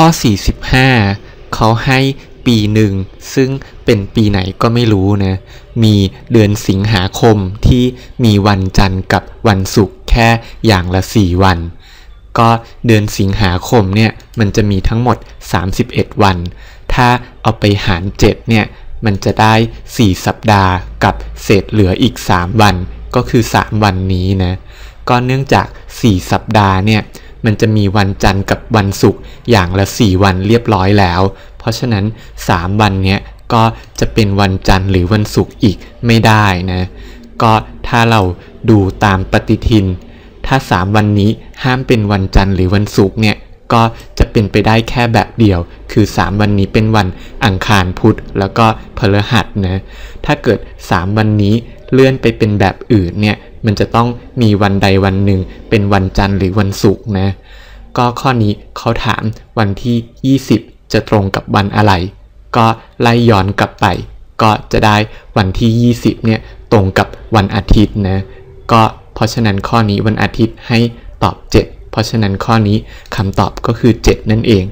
ข้อ 45 เขาให้ปีหนึ่ง ซึ่งเป็นปีไหนก็ไม่รู้นะ มีเดือนสิงหาคมที่มีวันจันทร์กับวันศุกร์แค่อย่างละ 4 วัน ก็เดือนสิงหาคมเนี่ย มันจะมีทั้งหมด 31 วัน ถ้าเอาไปหาร 7 เนี่ย มันจะได้ 4 สัปดาห์กับเศษเหลืออีก 3 วัน ก็คือ 3 วันนี้นะ ก็เนื่องจาก 4 สัปดาห์เนี่ย มันจะมีวันจันทร์กับวันศุกร์อย่างละ 4 วันเรียบร้อยแล้ว เพราะฉะนั้น 3 วันเนี้ยก็จะเป็นวันจันทร์หรือวันศุกร์อีกไม่ได้นะ ก็ถ้าเราดูตามปฏิทิน ถ้า 3 วันนี้ห้ามเป็นวันจันทร์หรือวันศุกร์เนี่ยก็จะเป็นไปได้แค่แบบเดียว คือ 3 วันนี้เป็นวันอังคารพุธแล้วก็พฤหัสนะ ถ้าเกิด 3 วันนี้เลื่อนไปเป็นแบบอื่นเนี่ย มันจะต้องมีวันใดวันหนึ่ง เป็นวันจันทร์หรือวันศุกร์นะ ก็ข้อนี้เขาถามวันที่ 20 จะตรงกับวันอะไร ก็ไล่ย้อนกลับไป ก็จะได้วันที่ 20 เนี่ยตรงกับวันอาทิตย์นะ ก็เพราะฉะนั้นข้อนี้วันอาทิตย์ให้ตอบ 7 เพราะฉะนั้นข้อนี้คำตอบก็คือ 7 นั่นเอง